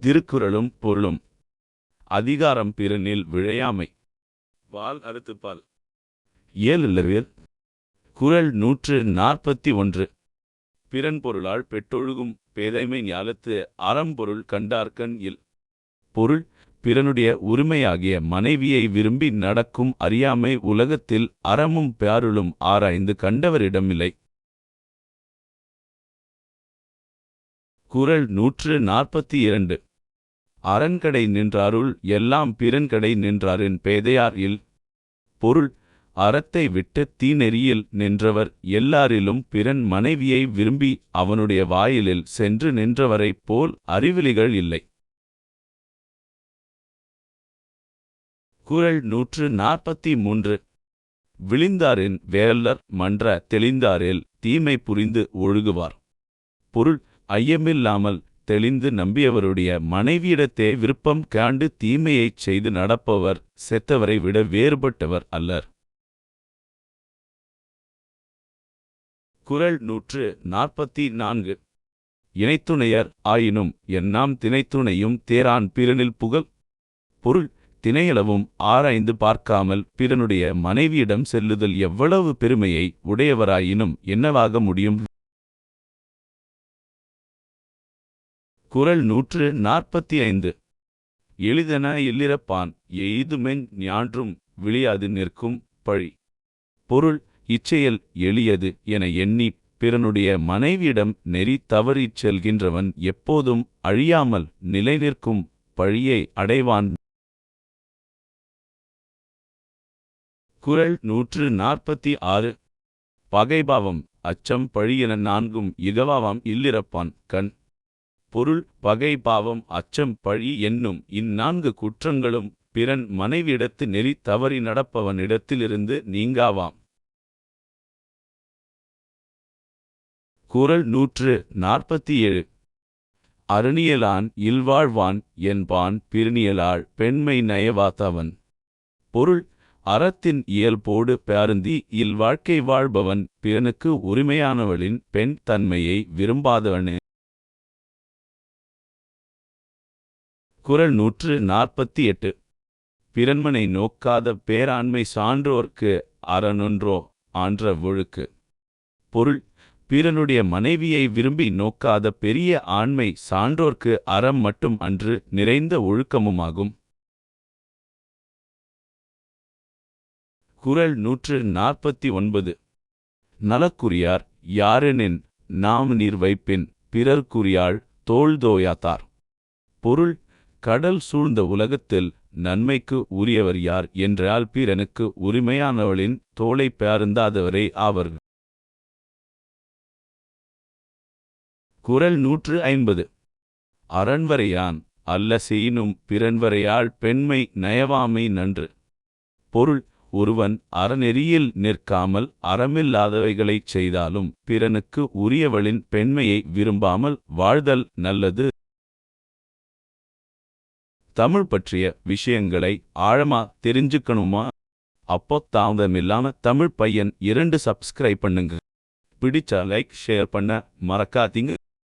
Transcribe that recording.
திருக்குறளும் பொருளும். அதிகாரம் பிறனில் விழையாமை. வால் அறுத்துப்பால் ஏழுலவேல் குறள் நூற்று நாற்பத்தி ஒன்று. பிறன் பொருளால் பெற்றொழுகும் பேதைமை ஞாலத்து அறம்பொருள் கண்டார்கண் இல். பொருள் பிறனுடைய உரிமையாகிய மனைவியை விரும்பி நடக்கும் அறியாமை உலகத்தில் அறமும் பியாருளும் ஆராய்ந்து கண்டவரிடமில்லை. குறள் நூற்று நாற்பத்தி இரண்டு அரண்கடை நின்றாருள் எல்லாம் பிறன்கடை நின்றாரின் பேதையார் இல். பொருள் அறத்தை விட்டு தீநெறியில் நின்றவர் எல்லாரிலும் பிறன் மனைவியை விரும்பி அவனுடைய வாயிலில் சென்று நின்றவரைப் போல் அறிவிலிகள் இல்லை. குறள் நூற்று நாற்பத்தி மூன்று. விழிந்தாரின் வேலர் மன்ற தெளிந்தாரில் தீமை புரிந்து ஒழுகுவார். பொருள் ஐயமில்லாமல் தெளிந்து நம்பியவருடைய மனைவியிடத்தே விருப்பம் காண்டு தீமையைச் செய்து நடப்பவர் செத்தவரை விட வேறுபட்டவர் அல்லர். குறள் நூற்று நாற்பத்தி நான்கு. இணைத்துணையர் ஆயினும் எண்ணாம் திணைத்துணையும் தேரான் பிறனில் புகழ். பொருள் தினையளவும் ஆராய்ந்து பார்க்காமல் பிறனுடைய மனைவியிடம் செல்லுதல் எவ்வளவு பெருமையை உடையவராயினும் என்னவாக முடியும்? குரல் நூற்று நாற்பத்தி ஐந்து எளிதென இல்லிரப்பான் எய்துமென் ஞான்றும் விழியாது நிற்கும் பழி. பொருள் இச்செயல் எளியது என எண்ணி பிறனுடைய மனைவியிடம் நெறி தவறிச் செல்கின்றவன் எப்போதும் அழியாமல் நிலைநிற்கும் பழியை அடைவான். குறள் நூற்று நாற்பத்தி ஆறு பகைபாவம் அச்சம் பழியென நான்கும் இகவாவாம் இல்லிறப்பான் கண். பொருள் பகை பாவம் அச்சம் பழி என்னும் இந்நான்கு குற்றங்களும் பிறன் மனைவியிடத்து நெறி தவறி நடப்பவனிடத்திலிருந்து நீங்காவாம். குறள் நூற்று நாற்பத்தி ஏழு அருணியலான் இல்வாழ்வான் என்பான் பிரினியலாள் பெண்மை நயவாத்தவன் பொருள் அறத்தின் இயல்போடு பேருந்தி இல்வாழ்க்கை வாழ்பவன் பிறனுக்கு உரிமையானவளின் பெண் தன்மையை விரும்பாதவனே. குறள் நூற்று நாற்பத்தி எட்டு. பிறன்மனை நோக்காத பேராண்மை சான்றோர்க்கு அறனொன்றோ ஆன்ற ஒழுக்கு பொருள் பிறனுடைய மனைவியை விரும்பி நோக்காத பெரிய ஆண்மை சான்றோர்க்கு அறம் மட்டும் அன்று நிறைந்த ஒழுக்கமுமாகும். குறள் நூற்று நாற்பத்தி ஒன்பது. நலக்குரியார் யாரெனின் நாம் நீர் வைப்பின் பிறர்க்குரியாள் தோள்தோயாத்தார் பொருள் கடல் சூழ்ந்த உலகத்தில் நன்மைக்கு உரியவர் யார் என்றால் பிறனுக்கு உரிமையானவளின் தோளை பேருந்தாதவரே ஆவர். குறள் நூற்று ஐம்பது. அரண்வரையான் அல்ல செய்யினும் பிறன்வரையாள் பெண்மை நயவாமை நன்று. பொருள் ஒருவன் அறநெறியில் நிற்காமல் அறமில்லாதவைகளைச் செய்தாலும் பிறனுக்கு உரியவளின் பெண்மையை விரும்பாமல் வாழ்தல் நல்லது. தமிழ் பற்றிய விஷயங்களை ஆழமா தெரிஞ்சுக்கணுமா? அப்போ தாமதமில்லாம தமிழ் பையன் இரண்டு சப்ஸ்கிரைப் பண்ணுங்க. பிடிச்சா லைக் ஷேர் பண்ண மறக்காதீங்க.